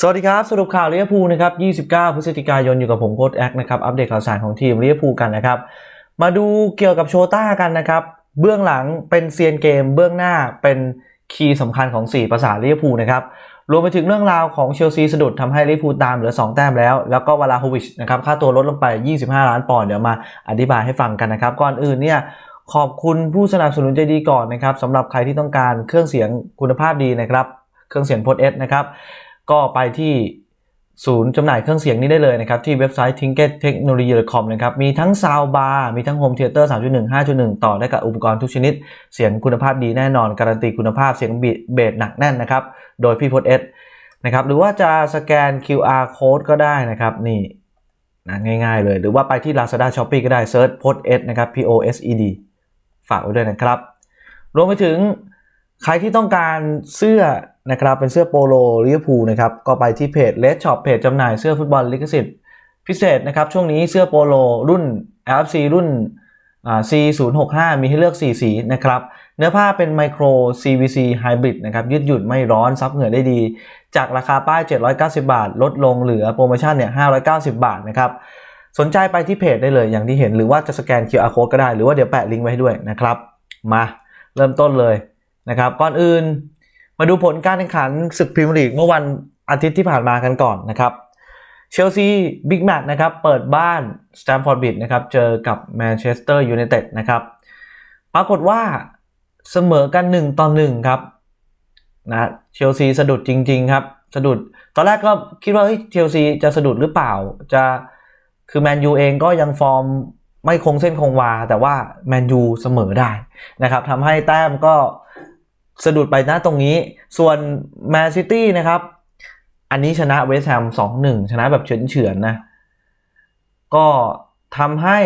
สวัสดีครับ สรุปข่าวลิเวอร์พูลนะครับ 29 พฤศจิกายนอยู่กับผมโค้ดแอคนะครับ อัปเดตข่าวสารของทีมลิเวอร์พูลกันนะครับ มาดูเกี่ยวกับโชต้ากันนะครับ เบื้องหลังเป็นเซียนเกม เบื้องหน้าเป็นคีย์สำคัญของ 4 ประสาลิเวอร์พูลนะครับ รวมไปถึงเรื่องราวของเชลซีสะดุดทำให้ลิเวอร์พูลตามเหลือ 2 แต้มแล้ว แล้วก็วาลาโฮวิชนะครับ ค่าตัวลดลงไป 25 ล้านปอนด์ เดี๋ยวมาอธิบายให้ฟังกันนะครับ ก่อนอื่นเนี่ยขอบคุณผู้สนับสนุนใจดีก่อนนะครับสำหรับใครที่ต้องการเครื่องเสียงคุณภาพดีนะครับ เครื่องเสียงพดเอสนะครับ ก็ไปที่ศูนย์จำหน่ายเครื่องเสียงนี้ได้เลยนะครับ ที่เว็บไซต์ tinkettechnology.com นะครับ มีทั้งซาวบาร์มีทั้งโฮมเทเตอร์3.1 5.1 ต่อได้กับอุปกรณ์ทุกชนิด เสียงคุณภาพดีแน่นอน การันตีคุณภาพเสียงบีเบสหนักแน่นนะครับ โดยพี่พดเอสนะครับหรือว่าจะสแกน QR code ก็ได้นะครับ นี่นะง่ายๆเลย หรือว่าไปที่ Lazada Shopee ก็ได้เซิร์ชพดเอสนะครับ P O S E D ฝากไว้ด้วยนะครับ รวมไปถึงใครที่ต้องการเสื้อ นะครับเป็นเสื้อโปโลลิเวอร์พูลนะครับก็ไปที่เพจ Red Shop เพจจำหน่ายเสื้อฟุตบอลลิขสิทธิ์พิเศษนะครับช่วงนี้เสื้อโปโลรุ่น LFC รุ่นอ่า C065 มีให้เลือก 4 สีนะครับเนื้อผ้าเป็นไมโคร CVC Hybrid นะครับยืดหยุ่นไม่ร้อนซับเหงื่อได้ดี จากราคาป้าย 790 บาท ลดลงเหลือโปรโมชั่นเนี่ย590 บาทนะครับสนใจไปที่เพจได้เลยอย่างที่เห็นหรือว่าจะสแกน QR code ก็ได้หรือว่าเดี๋ยวแปะลิงก์ไว้ให้ด้วยนะครับมาเริ่มต้นเลยนะครับก่อนอื่น มาดูผลการแข่งขันศึกพรีเมียร์ลีกเมื่อวันอาทิตย์ที่ผ่านมากันก่อนนะครับเชลซีบิ๊กแมตช์นะครับเปิดบ้านสแตมฟอร์ดบิดนะครับเจอกับแมนเชสเตอร์ยูไนเต็ดนะครับปรากฏว่าเสมอกัน 1ต่อ1ครับนะเชลซีสะดุดจริง ๆ ครับสะดุดตอนแรกก็คิดว่าเฮ้ยเชลซีจะสะดุดหรือเปล่า จะคือแมนยูเองก็ยังฟอร์มไม่คงเส้นคงวา แต่ว่าแมนยูเสมอได้นะครับทำให้แต้มก็ สะดุดไปนะตรงนี้ ส่วนแมนซิตี้นะครับ อันนี้ชนะเวสต์แฮม2-1ชนะแบบเฉือนๆนะ ก็ทำให้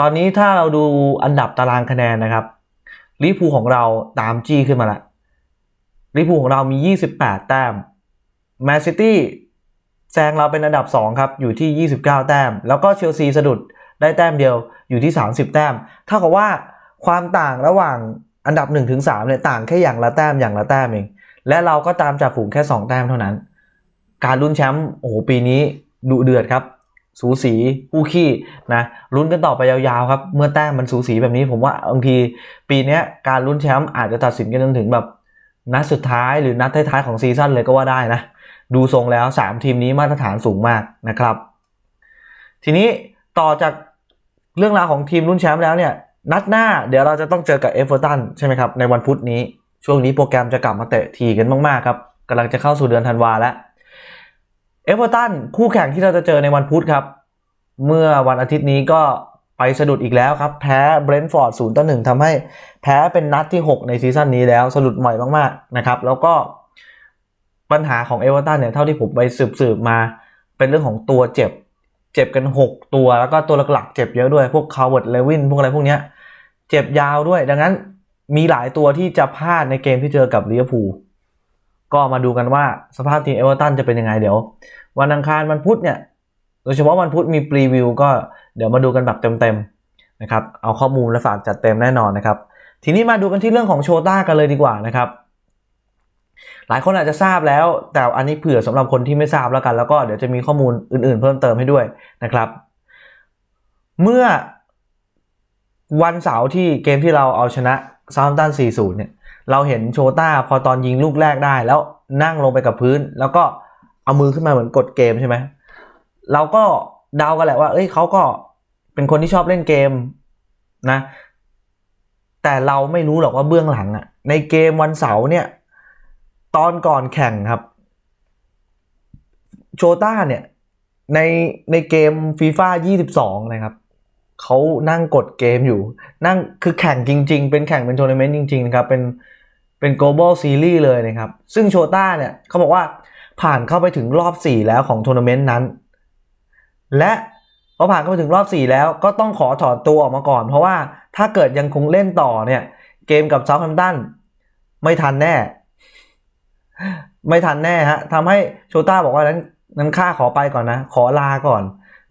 ตอนนี้ถ้าเราดูอันดับตารางคะแนนนะครับลิเวอร์พูลของเราตามจี้ขึ้นมาละลิเวอร์พูลของเรามี 28 แต้มแมนซิตี้แซงเราเป็นอันดับ 2 ครับ อยู่ที่ 29 แต้ม แล้วก็เชลซีสะดุดได้แต้มเดียวอยู่ที่ 30 แต้มเท่ากับว่าความต่างระหว่าง อันดับ1-3ถึง3เนี่ยต่างแค่อย่างละแต้มอย่างละแต้มเอง และเราก็ตามจากฝูงแค่ 2 แต้มเท่านั้น การลุ้นแชมป์โอ้โหปีนี้ดุเดือดครับ สูสีคู่ขี้นะลุ้นกันต่อไปยาวๆครับ เมื่อแต้มมันสูสีแบบนี้ผมว่าบางทีปีนี้การลุ้นแชมป์อาจจะตัดสินกันจนถึงแบบนัดสุดท้ายหรือนัดท้ายๆของซีซั่นเลยก็ว่าได้นะ ดูทรงแล้ว 3 ทีมนี้มาตรฐานสูงมากนะครับ ทีนี้ต่อจากเรื่องราวของทีมรุ่นแชมป์แล้วเนี่ย นัดหน้าเดี๋ยวเราจะต้องเจอกับเอฟเวอร์ตันใช่ไหมครับ ในวันพุธนี้ช่วงนี้โปรแกรมจะกลับมาเตะทีกันมากๆครับกำลังจะเข้าสู่เดือนธันวาแล้วเอฟเวอร์ตันคู่แข่งที่เราจะเจอในวันพุธครับ เมื่อวันอาทิตย์นี้ก็ไปสะดุดอีกแล้วครับ แพ้เบรนท์ฟอร์ดศูนย์ต่อหนึ่งทำให้แพ้เป็นนัดที่ 6 ในซีซั่นนี้แล้วสะดุดใหม่มากๆนะครับ แล้วก็ปัญหาของเอเวอร์ตันเนี่ยเท่าที่ผมไปสืบๆมาเป็นเรื่องของตัวเจ็บ เจ็บกัน 6 ตัวแล้วก็ตัวหลักๆเจ็บเยอะด้วยพวกคาร์เวิร์ดเลวินพวกอะไรพวกเนี้ย เจ็บยาวด้วย ดังนั้นมีหลายตัวที่จะพลาดในเกมที่เจอกับลิเวอร์พูลก็มาดูกันว่าสภาพทีมเอเวอร์ตันจะเป็นยังไงเดี๋ยว วันอังคารวันพุธเนี่ยโดยเฉพาะวันพุธมีพรีวิวก็เดี๋ยวมาดูกันแบบเต็มๆนะครับเอาข้อมูลและฝากจัดเต็มแน่นอนนะครับทีนี้มาดูกันที่เรื่องของโชต้ากันเลยดีกว่านะครับหลายคนอาจจะทราบแล้ว แต่อันนี้เผื่อสำหรับคนที่ไม่ทราบแล้วกัน แล้วก็เดี๋ยวจะมีข้อมูลอื่นๆ เพิ่มเติมให้ด้วยนะครับ เมื่อ วันเสาร์ที่เกมที่เราเอาชนะซา u ์ตัน 4-0 เนี่ย เราเห็นโชต้าพอตอนยิงลูกแรกได้ แล้วนั่งลงไปกับพื้น แล้วก็เอามือขึ้นมาเหมือนกดเกมใช่ไหมเราก็เดากันแหละว่า เอ้ยเขาก็เป็นคนที่ชอบเล่นเกมนะ แต่เราไม่รู้หรอกว่าเบื้องหลังอะในเกมวันเสาร์เนี่ย ตอนก่อนแข่งครับ โชต้าเนี่ยในในเกมฟีฟ่า22 นะครับ เขานั่งกดเกมอยู่ นั่งคือแข่งจริง ๆ เป็นแข่งเป็นทัวร์นาเมนต์จริงๆนะครับ เป็นเป็น global series เลยนะครับ ซึ่งโชต้าเนี่ยเขาบอกว่าผ่านเข้าไปถึงรอบ 4 แล้วของทัวร์นาเมนต์นั้น และพอผ่านเข้าไปถึงรอบ 4 แล้วก็ต้องขอถอนตัวออกมาก่อน เพราะว่าถ้าเกิดยังคงเล่นต่อเนี่ย เกมกับเซาท์แฮมป์ตันไม่ทันแน่ ไม่ทันแน่ฮะทำให้โชต้าบอกว่านั้นนั้นข้าขอไปก่อนนะ ขอลาก่อน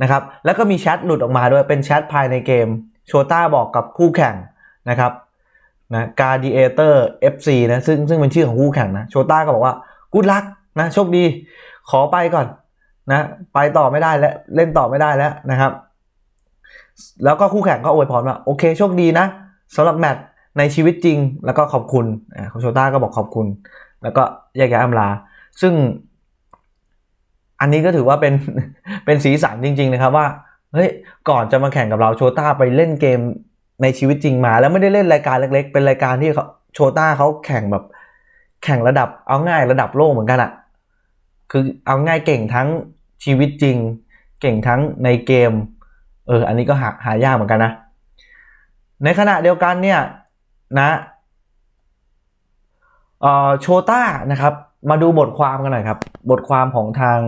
นะครับแล้วก็มีแชทหลุดออกมาด้วยเป็นแชทภายในเกมโชต้าบอกกับคู่แข่งนะครับนะการดีเอเตอร์ FC นะซึ่งซึ่งเป็นชื่อของคู่แข่งนะโชต้าก็บอกว่ากูดลักนะโชคดีขอไปก่อนนะไปต่อไม่ได้แล้วเล่นต่อไม่ได้แล้วนะครับ แล้วก็คู่แข่งก็อวยพรว่าโอเคโชคดีนะสำหรับแมตช์ในชีวิตจริง แล้วก็ขอบคุณอ่าโชโชต้าก็บอกขอบคุณ แล้วก็แยกย้ายอำลา ซึ่ง อันนี้ก็ถือว่าเป็นเป็นสีสันจริง ๆ นะครับว่าเฮ้ยก่อนจะมาแข่งกับเราโชต้าไปเล่นเกมในชีวิตจริงมา แล้วไม่ได้เล่นรายการเล็ก ๆ เป็นรายการที่เขาโชต้าเขาแข่งแบบแข่งระดับเอาง่ายระดับโลกเหมือนกันอะคือเอาง่ายเก่งทั้งชีวิตจริง เก่งทั้งในเกมเอออันนี้ก็หาหายากเหมือนกันนะ ในขณะเดียวกันเนี่ยนะเอ่อโชต้านะครับ มาดูบทความกันหน่อยครับ บทความของทาง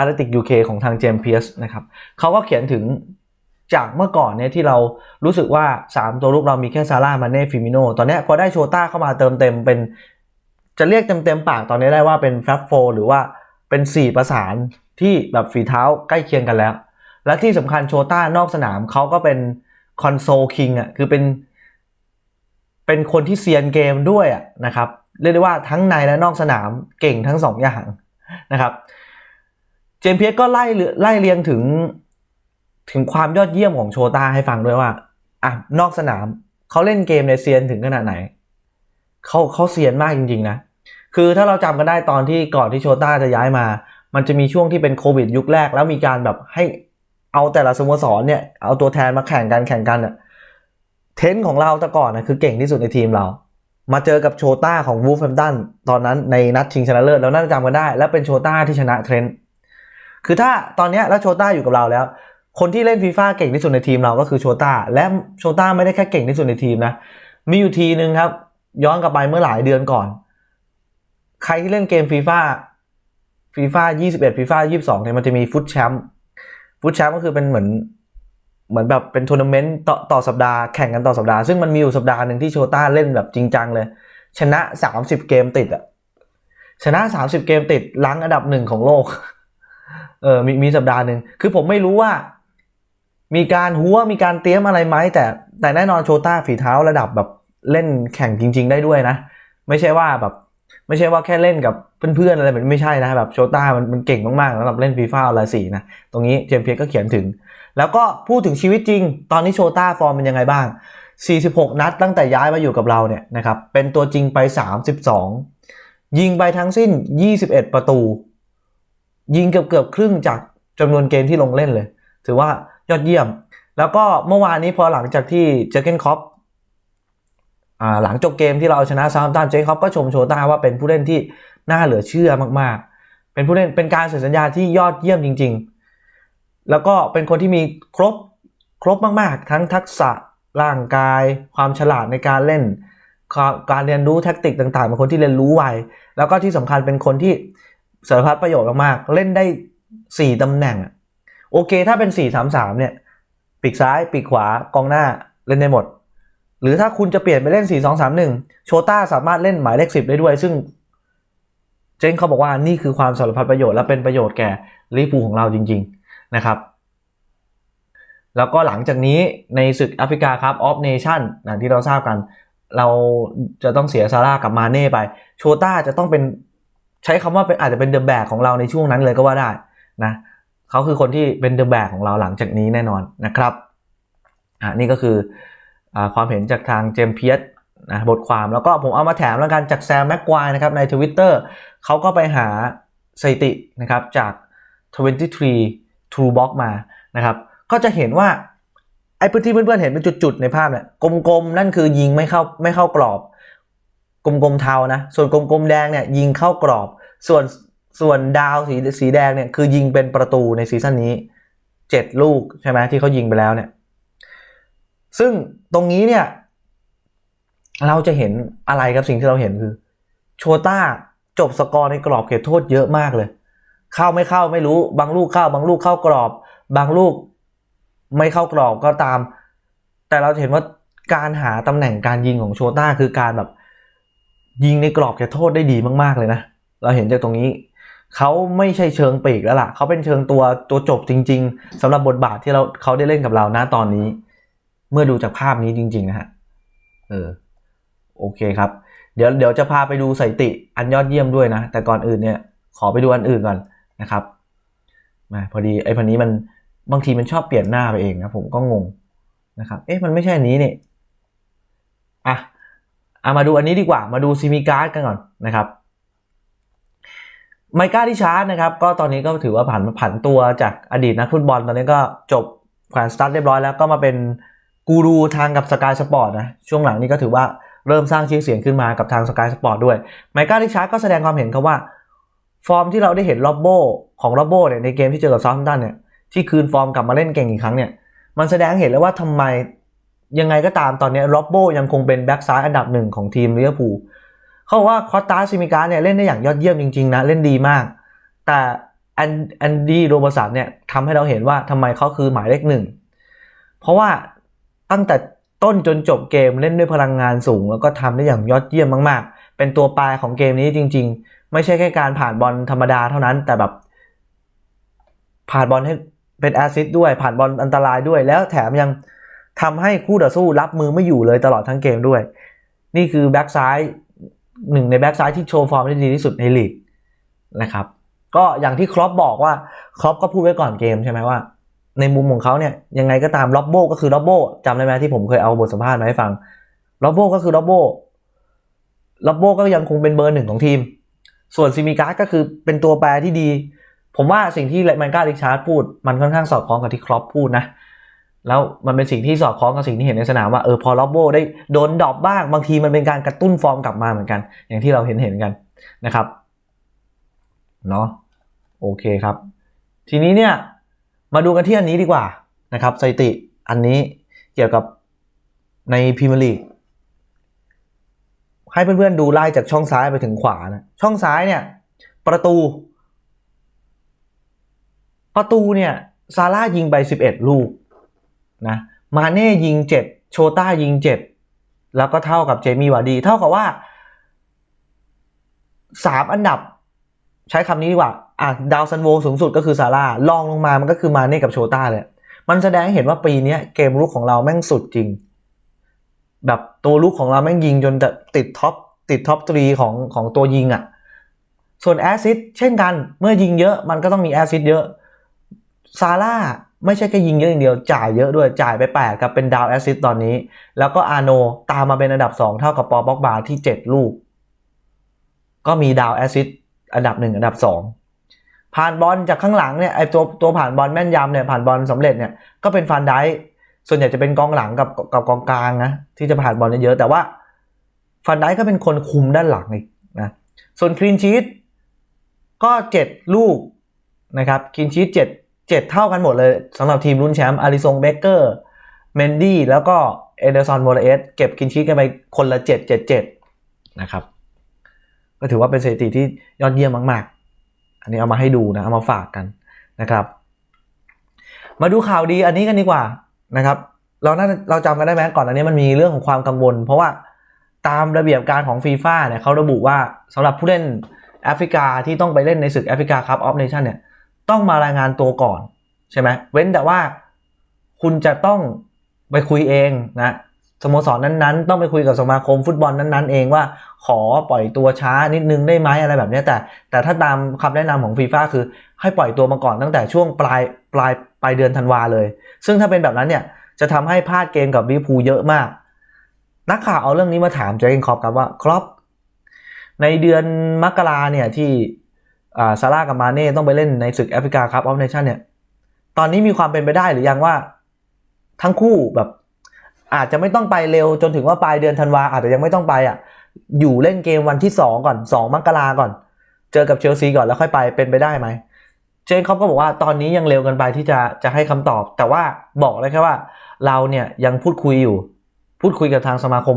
a t l e t i c UK ของทางเจมเพียสนะครับเขาก็เขียนถึงจากเมื่อก่อนเนี่ยที่เรารู้สึกว่า 3 ตัวรูปเรามีแค่ซาร่ามาเน่ฟิมิโนตอนนี้พอได้โชต้าเข้ามาเติมเต็มเป็น จะเรียกเต็มเต็มๆปากตอนนี้ได้ว่าเป็นแฟลฟโฟหรือว่าเป็น 4 ประสานที่แบบฝีเท้าใกล้เคียงกันแล้ว และที่สำคัญโชต้านอกสนามเขาก็เป็นคอนโซลคิงอะคือเป็น เป็นคนที่เซียนเกมด้วยนะครับเรียกได้ว่าทั้งในและนอกสนามเก่งทั้งสองอย่างนะครับเจมเพียสก็ไล่เรียไล่เรียงถึงถึงความยอดเยี่ยมของโชต้าให้ฟังด้วยว่าอะนอกสนามเขาเล่นเกมในเซียนถึงขนาดไหนเขาเขาเซียนมากจริงๆนะคือถ้าเราจำกันได้ตอนที่ก่อนที่โชต้าจะย้ายมา มันจะมีช่วงที่เป็นโควิดยุคแรก แล้วมีการแบบให้เอาแต่ละสโมสรเนี่ยเอาตัวแทนมาแข่งกันแข่งกันเนี่ย เทนของเราแต่ก่อนนะคือเก่งที่สุดในทีมเรา มาเจอกับโชต้าของวูฟแฮมตันตอนนั้นในนัดชิงชนะเลิศแล้วน่าจะจำกันได้ และเป็นโชต้าที่ชนะเทรนคือถ้าตอนนี้แล้วโชต้าอยู่กับเราแล้ว คนที่เล่นฟีฟ่าเก่งที่สุดในทีมเราก็คือโชต้าและโชต้าไม่ได้แค่เก่งที่สุดในทีมนะมีอยู่ทีหนึ่งครับ ย้อนกลับไปเมื่อหลายเดือนก่อน ใครที่เล่นเกมฟีฟ่าฟีฟ่า21ฟีฟ่า22เนี่ยมันจะมีฟุตแชมป์ฟุตแชมป์ก็คือเป็นเหมือน เหมือนแบบเป็นทัวร์นาเมนต์ต่อต่อสัปดาห์แข่งกันต่อสัปดาห์ ซึ่งมันมีอยู่สัปดาห์หนึ่งที่โชต้าเล่นแบบจริงจังเลย ชนะ 30 เกมติดอะชนะ 30 เกมติดล้างอันดับหนึ่งของโลกเออมีมีสัปดาห์หนึ่งคือผมไม่รู้ว่า มีการหัวมีการเตรียมอะไรไหมแต่แต่แน่นอนโชต้าฝีเท้าระดับแบบเล่นแข่งจริง ๆ ได้ด้วยนะ ไม่ใช่ว่าแบบ ไม่ใช่ว่าแค่เล่นกับเพื่อนๆอะไรแบบไม่ใช่นะแบบโชต้ามันมันเก่งมากๆสำหรับเล่นฟีฟ่าอะไรสี่นะ ตรงนี้เจมเพียร์ก็เขียนถึง แล้วก็พูดถึงชีวิตจริง ตอนนี้โชต้าฟอร์มเป็นยังไงบ้าง 46 นัดตั้งแต่ย้ายมาอยู่กับเราเนี่ยนะครับ เป็นตัวจริงไป 32 ยิงไปทั้งสิ้น 21 ประตู ยิงเกือบเกือบครึ่งจากจำนวนเกมที่ลงเล่นเลย ถือว่ายอดเยี่ยม แล้วก็เมื่อวานนี้พอหลังจากที่เจอเกนคอปหลังจบเกมที่เราเอาชนะซาม์ตันเจคอปก็ชมโชต้าว่าเป็นผู้เล่นที่น่าเหลือเชื่อมากๆ เป็นผู้เล่นเป็นการเซ็นสัญญาที่ยอดเยี่ยมจริง ๆ แล้วก็เป็นคนที่มีครบครบมากๆ ทั้งทักษะร่างกาย ความฉลาดในการเล่น การเรียนรู้แท็กติกต่างๆเป็นคนที่เรียนรู้ไวแล้วก็ที่สำคัญเป็นคนที่สารพัดประโยชน์มากๆเล่นได้ 4ตำแหน่งโอเค ถ้าเป็น 4-3-3 เนี่ยปีกซ้ายปีกขวากองหน้าเล่นได้หมด หรือถ้าคุณจะเปลี่ยนไปเล่น 4-2-3-1 โชต้าสามารถเล่นหมายเลข10 ได้ด้วย ซึ่งเจนเขาบอกว่านี่คือความสารพัดประโยชน์และเป็นประโยชน์แก่ลิเวอร์พูของเราจริง ๆ นะครับ แล้วก็หลังจากนี้ในศึกแอฟริกาครับออฟเนชั่นอย่างที่เราทราบกัน เราจะต้องเสียซาร่ากับมาเน่ไป โชต้าจะต้องเป็นใช้คำว่าเป็นอาจจะเป็นเดอะแบกของเราในช่วงนั้นเลยก็ว่าได้นะเขาคือคนที่เป็นเดอะแบกของเราหลังจากนี้แน่นอนนะครับอะนี่ก็คืออความเห็นจากทางเจมเพียสนะบทความแล้วก็ผมเอามาแถมแล้วกันจากแซมแม็กควายนะครับใน Twitter เขาก็ไปหาสถิตินะครับจาก 23 True Box มานะครับ ก็จะเห็นว่าไอ้พื้นที่เพื่อนๆเห็นเป็นจุดๆในภาพเนี่ยกลมๆนั่นคือยิงไม่เข้าไม่เข้ากรอบ กลมๆเทานะ ส่วนกลมๆแดงเนี่ยยิงเข้ากรอบ ส่วนส่วนดาวสีสีแดงเนี่ยคือยิงเป็นประตูในซีซั่นนี้เจ็ดลูกใช่ไหมที่เขายิงไปแล้วเนี่ยซึ่งตรงนี้เนี่ยเราจะเห็นอะไรครับสิ่งที่เราเห็นคือ โชต้าจบสกอร์ในกรอบเขตโทษเยอะมากเลย เข้าไม่เข้าไม่รู้ บางลูกเข้า บางลูกเข้ากรอบ บางลูกไม่เข้ากรอบก็ตาม แต่เราเห็นว่าการหาตำแหน่งการยิงของโชต้าคือการแบบ ยิงในกรอบเขตโทษได้ดีมากๆเลยนะ เราเห็นจากตรงนี้ เขาไม่ใช่เชิงปีกแล้วล่ะ เขาเป็นเชิงตัวตัวจบจริง ๆสำหรับบทบาทที่เราเขาได้เล่นกับเราณตอนนี้ เมื่อดูจากภาพนี้จริง ๆ นะฮะเออโอเคครับ เดี๋ยวเดี๋ยวจะพาไปดูสถิติอันยอดเยี่ยมด้วยนะ แต่ก่อนอื่นเนี่ย ขอไปดูอันอื่นก่อน นะครับมาพอดีไอ้พันนี้มันบางทีมันชอบเปลี่ยนหน้าไปเองนะผมก็งงนะครับ เอ๊ะมันไม่ใช่อันนี้เนี่ยอะเอามาดูอันนี้ดีกว่ามาดูซิมิการ์ดกันก่อนนะครับไมก้าที่ชาร์จนะครับก็ตอนนี้ก็ถือว่าผันผันตัวจากอดีตนักฟุตบอลตอนนี้ก็จบแขวนสตาร์ทเรียบร้อยแล้วก็มาเป็นกูรูทางกับสกายสปอร์ตนะช่วงหลังนี้ก็ถือว่าเริ่มสร้างชื่อเสียงขึ้นมากับทางสกายสปอร์ตด้วยไมก้าที่ชาร์จก็แสดงความเห็นเขาว่า ฟอร์มที่เราได้เห็นล็อบโบของล็อบโบเนี่ยในเกมที่เจอกับซาท์แฮมป์ตันเนี่ยที่คืนฟอร์มกลับมาเล่นเก่งอีกครั้งเนี่ยมันแสดงเห็นแล้วว่าทำไมยังไงก็ตามตอนนี้ล็อบโบยังคงเป็นแบ็กซ้ายอันดับหนึ่งของทีมลิเวอร์พูลเขาบอกว่าคอสตาซิมิการเนี่ยเล่นได้อย่างยอดเยี่ยมจริงๆนะเล่นดีมาก แต่แอนดี้โรบสันเนี่ยทำให้เราเห็นว่าทำไมเขาคือหมายเลขหนึ่งเพราะว่าตั้งแต่ต้นจนจบเกมเล่นด้วยพลังงานสูง แล้วก็ทำได้อย่างยอดเยี่ยมมากๆ เป็นตัวปลายของเกมนี้จริง ๆ ไม่ใช่แค่การผ่านบอลธรรมดาเท่านั้น แต่แบบผ่านบอลให้เป็นแอซิสด้วย ผ่านบอลอันตรายด้วย แล้วแถมยังทำให้คู่ต่อสู้รับมือไม่อยู่เลยตลอดทั้งเกมด้วย นี่คือแบ็กซ้ายหนึ่งในแบ็กซ้ายที่โชว์ฟอร์มได้ดีที่สุดในลีกนะครับ ก็อย่างที่ครอปบอกว่าครอปก็พูดไว้ก่อนเกมใช่ไหมว่า ในมุมของเขาเนี่ยยังไงก็ตามล็อบโบก็คือล็อบโบจำได้ไหมที่ผมเคยเอาบทสัมภาษณ์มาให้ฟังล็อบโบก็คือล็อบโบล็อบโบก็ยังคงเป็นเบอร์หนึ่งของทีม ส่วนซิมิการ์ก็คือเป็นตัวแปรที่ดี ผมว่าสิ่งที่แมนการ์ลิชาร์ดพูด มันค่อนข้างสอดคล้องกับที่ครอปพูดนะแล้วมันเป็นสิ่งที่สอดคล้องกับสิ่งที่เห็นในสนามว่าเออพอล็อบโบได้โดนดรอปบ้างบางทีมันเป็นการกระตุ้นฟอร์มกลับมาเหมือนกัน อย่างที่เราเห็นเห็นกันนะครับเนาะโอเคครับ ทีนี้เนี่ยมาดูกันที่อันนี้ดีกว่านะครับสถิติอันนี้เกี่ยวกับในพรีเมียร์ลีก ให้เพื่อนๆดูไล่จากช่องซ้ายไปถึงขวานะช่องซ้ายเนี่ย ประตู ประตูเนี่ยซาร่ายิงไป 11 ลูกนะมาเน่ยิง 7 โชต้ายิง 7 แล้วก็เท่ากับเจมี่วาดี เท่ากับว่า 3 อันดับใช้คำนี้ดีกว่าอะดาวซันโวสูงสุดก็คือซาร่าลองลงมามันก็คือมาเน่กับโชต้าเลยมันแสดงให้เห็นว่าปีนี้เกมลุกของเราแม่งสุดจริง แบบตัวลุกของเราแม่งยิงจนติดท็อปติดท็อปทรีของของตัวยิงอะ่ะ ส่วนแอซิดเช่นกันเมื่อยิงเยอะมันก็ต้องมีแอซิดเยอะซาร่าไม่ใช่แค่ยิงเยอะอย่างเดียว จ่ายเยอะด้วยจ่ายไป8ครับเป็นดาวแอซิดตอนนี้ แล้วก็อาโนตามมาเป็นอันดับ 2 เท่ากับปอบ็อกบาที่ 7 ลูก ก็มีดาวแอซิดอันดับ 1 อันดับ 2 ผ่านบอลจากข้างหลังเนี่ยไอตัวตัวผ่านบอลแม่นยำเนี่ยผ่านบอลสำเร็จเนี่ยก็เป็นฟันได้ ส่วนใหญ่จะเป็นกองหลังกับกับกองกลางนะที่จะผ่านบอลเยอะแต่ว่าฟันได้ก็เป็นคนคุมด้านหลังอีกนะส่วนคลีนชีตก็ 7 ลูกนะครับคลีนชีต7 7 เท่ากันหมดเลยสำหรับทีมลุ้นแชมป์อาริซงเบเกอร์เมนดี้แล้วก็เอเดอร์ซอนโมเรสเก็บคลีนชีตกันไปคนละ 7 7 7นะครับก็ถือว่าเป็นสถิติที่ยอดเยี่ยมมาก ๆ อันนี้เอามาให้ดูนะ เอามาฝากกันนะครับ มาดูข่าวดีอันนี้กันดีกว่า นะครับ เราน่าเราจำกันได้ไหมก่อนอันนี้มันมีเรื่องของความกังวล เพราะว่าตามระเบียบการของฟีฟ่าเนี่ยเขาระบุว่าสำหรับผู้เล่นแอฟริกาที่ต้องไปเล่นในศึกแอฟริกาคัพออฟเนชั่นเนี่ยต้องมารายงานตัวก่อนใช่ไหมเว้นแต่ว่าคุณจะต้องไปคุยเองนะสโมสรนั้นๆ ต้องไปคุยกับสมาคมฟุตบอลนั้น ๆ เองว่าขอปล่อยตัวช้านิดนึงได้ไหมอะไรแบบนี้แต่ แต่ถ้าตามคำแนะนำของฟีฟ่าคือให้ปล่อยตัวมาก่อนตั้งแต่ช่วงปลายปลาย ปลายเดือนธันวาเลย ซึ่งถ้าเป็นแบบนั้นเนี่ยจะทำให้พลาดเกมกับลิเวอร์พูลเยอะมาก นักข่าวเอาเรื่องนี้มาถามเจอร์เกนครอปครับว่าครอปในเดือนมกราเนี่ยที่ซาร่ากับมาเน่ต้องไปเล่นในศึกแอฟริกาคัพออฟเนชั่นเนี่ยตอนนี้มีความเป็นไปได้หรือยังว่าทั้งคู่แบบอาจจะไม่ต้องไปเร็วจนถึงว่าปลายเดือนธันวาอาจจะยังไม่ต้องไปอะอยู่เล่นเกมวันที่ 2 ก่อน 2 มกราก่อน เจอกับเชลซีก่อนแล้วค่อยไปเป็นไปได้ไหม เจนเขาก็บอกว่าตอนนี้ยังเร็วเกินไปที่จะจะให้คำตอบ แต่ว่าบอกเลยแค่ว่า เราเนี่ยยังพูดคุยอยู่ พูดคุยกับทางสมาคม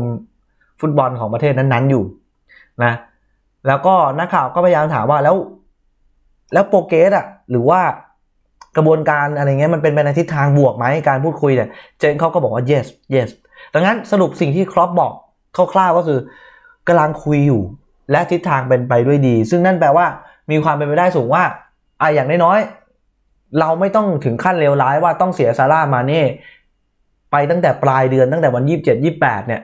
ฟุตบอลของประเทศนั้นๆอยู่นะ แล้วก็นักข่าวก็พยายามถามว่าแล้ว แล้วโปรเกสอะหรือว่ากระบวนการอะไรเงี้ยมันเป็นไปในทิศทางบวกไหมการพูดคุยเนี่ยเจนเขาก็บอกว่า yes yes ดังนั้นสรุปสิ่งที่ครอปบอกคร่าวๆก็คือกำลังคุยอยู่ และทิศทางเป็นไปด้วยดี ซึ่งนั่นแปลว่ามีความเป็นไปได้สูงว่า อะอย่างน้อยๆเราไม่ต้องถึงขั้นเลวร้ายว่าต้องเสียซาร่ามาเน่ไปตั้งแต่ปลายเดือนตั้งแต่วันยี่สิบเจ็ดยี่แปดเนี่ย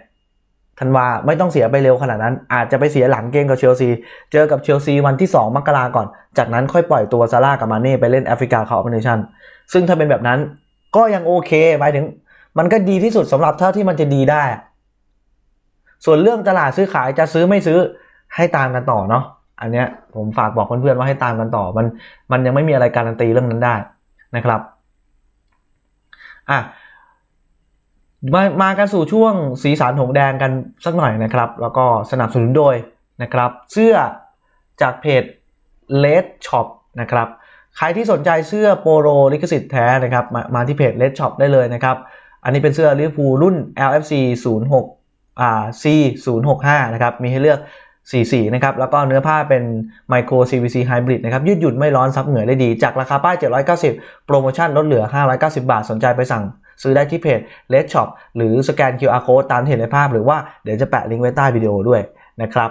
ธันวาไม่ต้องเสียไปเร็วขนาดนั้น อาจจะไปเสียหลังเกมกับเชลซี เจอกับเชลซีวันที่ 2 มกราก่อน จากนั้นค่อยปล่อยตัวซาร่ากับมาเน่ไปเล่นแอฟริกาคัพเนชั่นซึ่งถ้าเป็นแบบนั้นก็ยังโอเคหมายถึง มันก็ดีที่สุดสำหรับเท่าที่มันจะดีได้ ส่วนเรื่องตลาดซื้อขายจะซื้อไม่ซื้อให้ตามกันต่อเนาะ อันเนี้ยผมฝากบอกเพื่อนๆว่าให้ตามกันต่อ มันมันยังไม่มีอะไรการันตีเรื่องนั้นได้นะครับอะมามากันสู่ช่วงสีสันหงแดงกันสักหน่อยนะครับ แล้วก็สนับสนุนโดยนะครับ เสื้อจากเพจ Red Shop นะครับ ใครที่สนใจเสื้อโปโลลิขสิทธิ์แท้นะครับมามาที่เพจ Red Shop ได้เลยนะครับ อันนี้เป็นเสื้อลิเวอร์พูลรุ่น LFC 06อ่า C 065 นะครับ มีให้เลือก 4สีนะครับ แล้วก็เนื้อผ้าเป็น Micro CVC Hybrid นะครับ ยืดหยุ่นไม่ร้อนซับเหงื่อได้ดี จากราคาป้าย 790 โปรโมชั่นลดเหลือ 590 บาท สนใจไปสั่งซื้อได้ที่เพจ Red Shop หรือสแกน QR Code ตามที่เห็นในภาพ หรือว่าเดี๋ยวจะแปะลิงก์ไว้ใต้วิดีโอด้วยนะครับ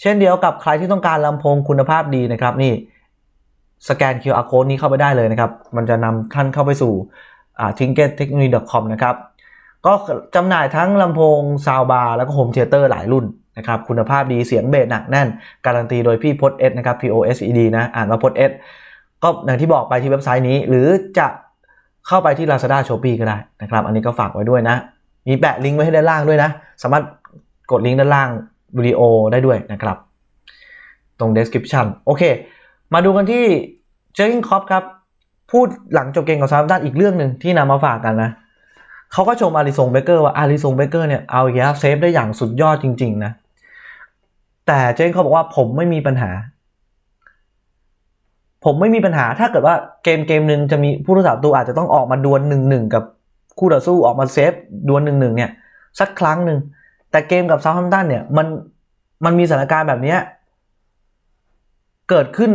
เช่นเดียวกับใครที่ต้องการลำโพงคุณภาพดีนะครับนี่สแกน QR Code นี้เข้าไปได้เลยนะครับ มันจะนำท่านเข้าไปสู่ t i n k e t t e c h n o l o g y c o m นะครับ ก็จำหน่ายทั้งลำโพงซาวบาร์แล้วก็โฮมเทเตอร์หลายรุ่น นะครับคุณภาพดีเสียงเบสหนักแน่น การันตีโดยพี่พศเอสนะครับ P O S E D นะอ่านว่าพศเอสก็อย่างที่บอกไปที่เว็บไซต์นี้ หรือจะเข้าไปที่ Lazada Shopee ก็ได้นะครับอันนี้ก็ฝากไว้ด้วยนะ มีแปะลิงก์ไว้ให้ด้านล่างด้วยนะ สามารถกดลิงก์ด้านล่างวิดีโอได้ด้วยนะครับ ตรง description โอเค มาดูกันที่เจอร์กิงคอปครับพูดหลังจบเกมกับซาร์ดันอีกเรื่องหนึ่งที่นำมาฝากกันนะ เขาก็ชมอาริซงเบเกอร์ว่าอาริซงเบเกอร์เนี่ยเอาอย่างเซฟได้อย่างสุดยอดจริง ๆ นะ แต่เจนเขาบอกว่าผมไม่มีปัญหา ผมไม่มีปัญหาถ้าเกิดว่าเกมเกมหนึ่งจะมีผู้รักษาประตูอาจจะต้องออกมาดวลหนึ่งหนึ่งกับคู่ต่อสู้ออกมาเซฟดวลหนึ่งหนึ่งเนี่ย สักครั้งหนึ่งแต่เกมกับเซาท์แฮมป์ตันเนี่ยมันมันมีสถานการณ์แบบนี้เกิดขึ้น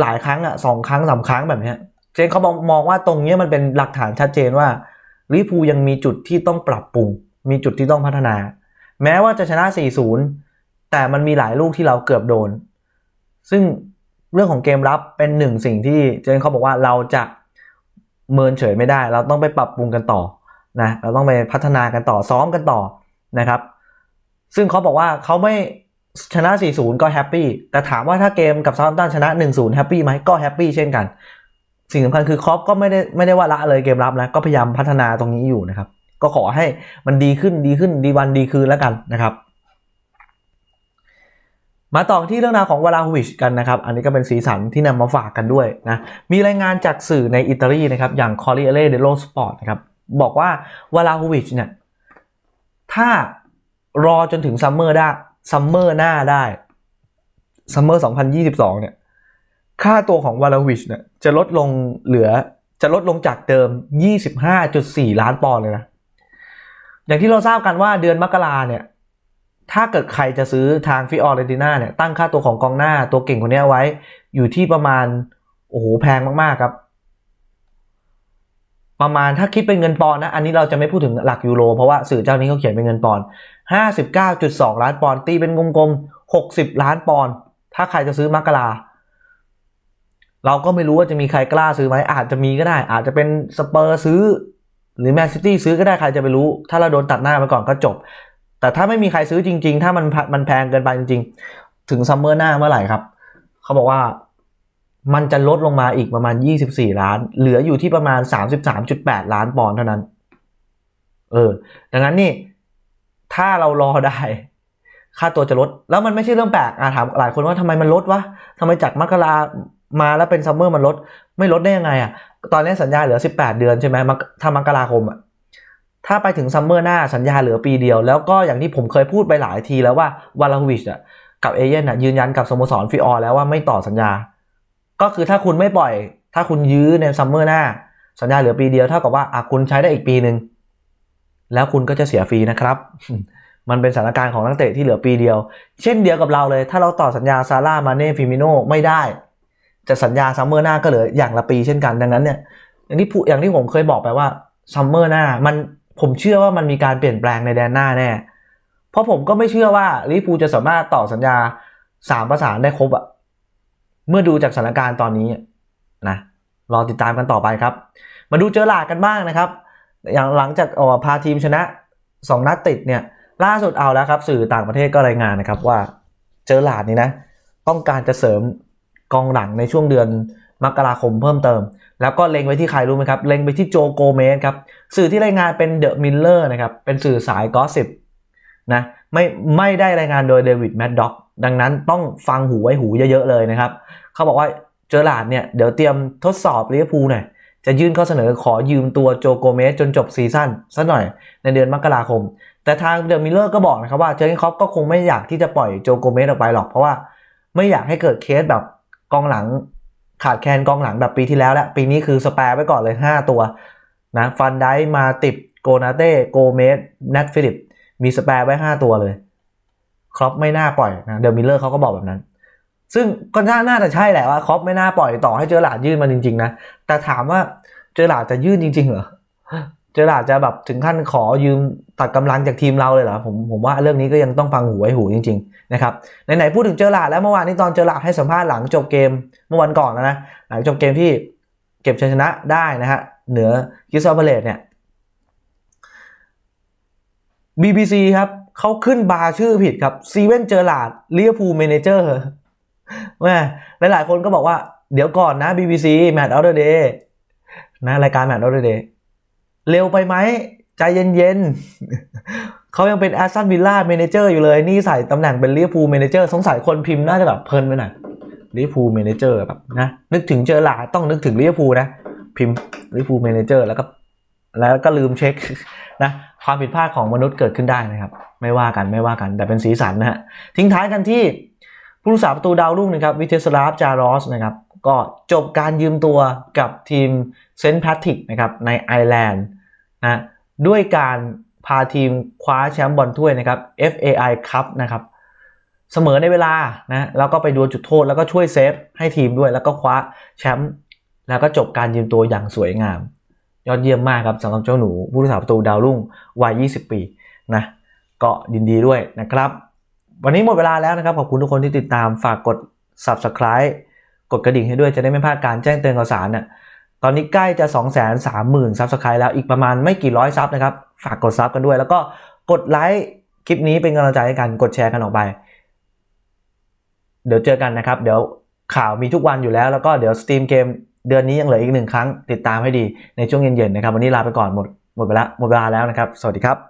หลายครั้งอะสองครั้งสามครั้งแบบนี้เจนเขามองมองว่าตรงนี้มันเป็นหลักฐานชัดเจนว่า ลิปูยังมีจุดที่ต้องปรับปรุง มีจุดที่ต้องพัฒนา แม้ว่าจะชนะ 4-0 แต่มันมีหลายลูกที่เราเกือบโดน ซึ่งเรื่องของเกมรับเป็นหนึ่งสิ่งที่เจนเขาบอกว่าเราจะเมินเฉยไม่ได้ เราต้องไปปรับปรุงกันต่อนะเราต้องไปพัฒนากันต่อซ้อมกันต่อนะครับ ซึ่งเขาบอกว่าเขาไม่ชนะ 4-0 ก็แฮปปี้แต่ถามว่าถ้าเกมกับซาท์ตันชนะ 1-0 แฮปปี้ไหมก็แฮปปี้เช่นกัน สิ่งสำคัญคือครอปก็ไม่ได้ไม่ได้ว่าละเลยเกมรับนะก็พยายามพัฒนาตรงนี้อยู่นะครับ ก็ขอให้มันดีขึ้นดีขึ้นดีวันดีคืนแล้วกันนะครับ มาต่อที่เรื่องราวของวลาฮูวิชกันนะครับ อันนี้ก็เป็นสีสันที่นำมาฝากกันด้วยนะมีรายงานจากสื่อในอิตาลีนะครับ อย่าง Corriere dello Sport นะครับบอกว่าวลาฮูวิชเนี่ยถ้ารอจนถึงซัมเมอร์ได้ซัมเมอร์หน้าได้ซัมเมอร์2022 เนี่ย ค่าตัวของวาลาวิชเนี่ยจะลดลงเหลือจะลดลงจากเดิม 25.4 ล้านปอนด์เลยนะ อย่างที่เราทราบกันว่าเดือนมกราเนี่ย ถ้าเกิดใครจะซื้อทางฟิออเรติน่าเนี่ย ตั้งค่าตัวของกองหน้าตัวเก่งคนนี้ไว้ อยู่ที่ประมาณ โอ้โห แพงมาก ๆ ครับ ประมาณถ้าคิดเป็นเงินปอนด์นะ อันนี้เราจะไม่พูดถึงหลักยูโร เพราะว่าสื่อเจ้านี้เขาเขียนเป็นเงินปอนด์59.2 ล้านปอนด์ตีเป็นกลมๆ60 ล้านปอนด์ถ้าใครจะซื้อมกรา เราก็ไม่รู้ว่าจะมีใครกล้าซื้อไหมอาจจะมีก็ได้ อาจจะเป็นสเปอร์ซื้อ หรือแมนซิตี้ซื้อก็ได้ใครจะไปรู้ ถ้าเราโดนตัดหน้าไปก่อนก็จบ แต่ถ้าไม่มีใครซื้อจริง ๆ ถ้ามันมันแพงเกินไปจริง ๆ ถึงซัมเมอร์หน้าเมื่อไหร่ครับ เขาบอกว่ามันจะลดลงมาอีกประมาณ 24 ล้าน เหลืออยู่ที่ประมาณ 33.8 ล้านปอนด์เท่านั้น เออ ดังนั้นนี่ ถ้าเรารอได้ ค่าตัวจะลด แล้วมันไม่ใช่เรื่องแปลกอาถามหลายคนว่าทำไมมันลดวะทำไมจากมกรา มาแล้วเป็นซัมเมอร์มันลด ไม่ลดได้ยังไงอะ่ะ ตอนนี้สัญญาเหลือ 18 เดือนใช่ไหมถ้ามกราคมอะ่ะ ถ้าไปถึงซัมเมอร์หน้าสัญญาเหลือปีเดียว แล้วก็อย่างที่ผมเคยพูดไปหลายทีแล้วว่าวาลาวิชอะกับเอเย่นอะยืนยันกับสโมสรฟิออแล้วว่าไม่ต่อสัญญา ก็คือถ้าคุณไม่ปล่อย ถ้าคุณยื้อในซัมเมอร์หน้า สัญญาเหลือปีเดียวเท่ากับว่าอะคุณใช้ได้อีกปีหนึ่งแล้วคุณก็จะเสียฟรีนะครับ มันเป็นสถานการณ์ของนักเตะที่เหลือปีเดียว เช่นเดียวกับเราเลย ถ้าเราต่อสัญญาซาร่ามาเน่ฟิมิโนไม่ได้ จะสัญญาซัมเมอร์หน้าก็เหลืออย่างละปีเช่นกันดังนั้นเนี่ยอย่างที่อย่างที่ผมเคยบอกไปว่าซัมเมอร์หน้ามันผมเชื่อว่ามันมีการเปลี่ยนแปลงในแดนหน้าแน่ เพราะผมก็ไม่เชื่อว่าลิปูจะสามารถต่อสัญญาสามประสานได้ครบอะเมื่อดูจากสถานการณ์ตอนนี้นะรอติดตามกันต่อไปครับ มาดูเจอหลาดกันบ้างนะครับ อย่างหลังจากออพาทีมชนะ 2 นัดติดเนี่ยล่าสุดเอาแล้วครับ สื่อต่างประเทศก็รายงานนะครับว่าเจอหลาดนี่นะ ต้องการจะเสริม กองหลังในช่วงเดือนมกราคมเพิ่มเติม แล้วก็เล็งไว้ที่ใครรู้ไหมครับ เล็งไปที่โจโกเมสครับ สื่อที่รายงานเป็นเดอะมิลเลอร์นะครับ เป็นสื่อสายกอสิบนะไม่ไม่ได้รายงานโดยเดวิดแมดด็อกดังนั้นต้องฟังหูไว้หูเยอะๆเลยนะครับ เขาบอกว่าเจอหลาดเนี่ยเดี๋ยวเตรียมทดสอบลิเวอร์พูลหน่อยจะยื่นข้อเสนอขอยืมตัวโจโกเมสจนจบซีซั่นสักหน่อยในเดือนมกราคม แต่ทางเดอะมิลเลอร์ก็บอกนะครับว่าเจอร์เกนคล็อปก็คงไม่อยากที่จะปล่อยโจโกเมสออกไปหรอกเพราะว่าไม่อยากให้เกิดเคสแบบ กองหลังขาดแคลนกองหลังแบบปีที่แล้วแหละปีนี้คือสแปร์ไว้ก่อนเลย 5 ตัวนะฟันได้มาติดโกนาเต้โกเมสแนทฟิลิป มีสแปร์ไว้ 5 ตัวเลยครอปไม่น่าปล่อยนะเดอะมิลเลอร์เขาก็บอกแบบนั้น ซึ่งก็น่าน่าจะใช่แหละว่าครอปไม่น่าปล่อยต่อให้เจอหลาดยื่นมาจริง ๆ นะ แต่ถามว่าเจอหลาดจะยื่นจริง ๆ เหรอ เจอหลาดจะแบบถึงขั้นขอยืมตัดกำลังจากทีมเราเลยเหรอผมผมว่าเรื่องนี้ก็ยังต้องฟังหูไว้หูจริงๆนะครับไหนๆพูดถึงเจอหลาดแล้วเมื่อวานนี้ตอนเจอหลาดให้สัมภาษณ์หลังจบเกมเมื่อวันก่อนนะนะหลังจบเกมที่เก็บชัยชนะได้นะฮะเหนือกิสซอเบเลตเนี่ย BBC ครับเขาขึ้นบาร์ชื่อผิดครับซีเว่นเจอร์ลาดลิเวอร์พูลเมนเจอร์แม่หลายๆคนก็บอกว่าเดี๋ยวก่อนนะ BBC Match of the Day นะรายการ Match of the Day เร็วไปไหมใจเย็นๆเขายังเป็นแอสตันวิลล่าเมนเจอร์อยู่เลย นี่ใส่ตำแหน่งเป็นลิเวอร์พูลเมนเจอร์สงสัยคนพิมพ์น่าจะแบบเพลินไปหน่อยลิเวอร์พูลเมนเจอร์แบบนะนึกถึงเจอหลาต้องนึกถึงลิเวอร์พูลนะ พิมพ์ลิเวอร์พูลเมนเจอร์แล้วก็แล้วก็ลืมเช็คนะความผิดพลาดของมนุษย์เกิดขึ้นได้นะครับ ไม่ว่ากันไม่ว่ากันแต่เป็นสีสันนะฮะทิ้งท้ายกันที่ผู้รักษาประตูดาวรุ่งนะครับวิเทสลาฟจารอสนะครับก็จบการยืมตัวกับทีมเซนต์แพทริกนะครับในไอร์แลนด์ นะด้วยการพาทีมคว้าแชมป์บอลถ้วยนะครับ FAI Cup นะครับเสมอในเวลานะแล้วก็ไปดวลจุดโทษแล้วก็ช่วยเซฟให้ทีมด้วยแล้วก็คว้าแชมป์แล้วก็จบการยืมตัวอย่างสวยงาม ยอดเยี่ยมมากครับสำหรับเจ้าหนูผู้รักษาประตูดาวรุ่งวัย 20 ปีนะก็ยินดีด้วยนะครับ วันนี้หมดเวลาแล้วนะครับ ขอบคุณทุกคนที่ติดตามฝากกด subscribe กดกระดิ่งให้ด้วยจะได้ไม่พลาดการแจ้งเตือนข่าวสารน่ะ ตอนนี้ใกล้จะ 2 3 0 0 0 0ซับสไครต์แล้วอีกประมาณไม่กี่ร้อยซับนะครับ ฝากกดซับกันด้วย แล้วก็กดไลค์คลิปนี้เป็นกำลังใจให้กันกดแชร์กันออกไป เดี๋ยวเจอกันนะครับ เดี๋ยวข่าวมีทุกวันอยู่แล้ว แล้วก็เดี๋ยวสตรีมเกมเดือนนี้ยังเหลืออีกหนึ่งครั้ง ติดตามให้ดีในช่วงเย็นๆนะครับ วันนี้ลาไปก่อนหมดหมดเวลาหมดเวลาแล้วนะครับ สวัสดีครับ